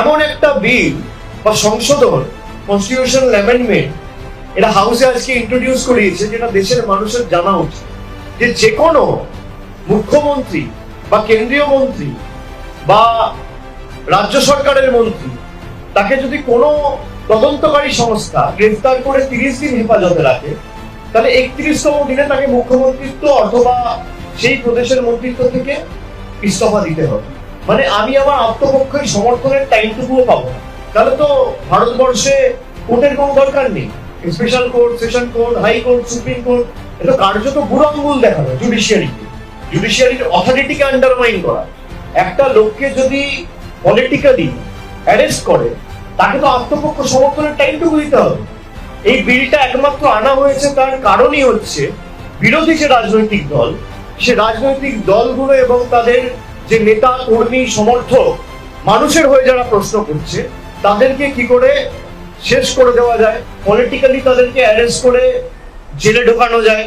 এমন একটা বিল বা সংশোধন কনস্টিটিউশনাল অ্যামেন্ডমেন্ট এটা হাউসে আজকে ইন্ট্রোডিউস করিয়েছে যেটা দেশের মানুষের জানা উচিত। যে যে কোনো মুখ্যমন্ত্রী বা কেন্দ্রীয় মন্ত্রী বা রাজ্য সরকারের মন্ত্রী, তাকে যদি কোনো তদন্তকারী সংস্থা গ্রেফতার করে তিরিশ দিন হেফাজতে রাখে, তাহলে একত্রিশতম দিনে তাকে মুখ্যমন্ত্রিত্ব অথবা সেই প্রদেশের মন্ত্রিত্ব থেকে ইস্তফা দিতে হবে। মানে আমি আমার আত্মপক্ষের সমর্থনের টাইমটুকুও পাবো তাহলে তো ভারতবর্ষে কোর্টের কোনো দরকার নেই। Special court, session court, high court, supreme court, এটা কার্যত বুড়ো আঙ্গুল দেখানো জুডিশিয়ারিকে জুডিশিয়ারির অথরিটিকে আন্ডারমাইন করা। একটা লোককে যদি পলিটিক্যালি অ্যারেস্ট করে, তাকে তো আত্মপক্ষ সমর্থনের টাইমটুকু দিতে হবে। এই বিলটা একমাত্র আনা হয়েছে, তার কারণই হচ্ছে বিরোধী যে রাজনৈতিক দল, সে রাজনৈতিক দলগুলো এবং তাদের যে নেতা, কর্মী, সমর্থক মানুষের হয়ে যারা প্রশ্ন করছে, তাদেরকে কি করে শেষ করে দেওয়া যায়? পলিটিক্যালি তাদেরকে অ্যারেস্ট করে জেলে ঢোকানো যায়?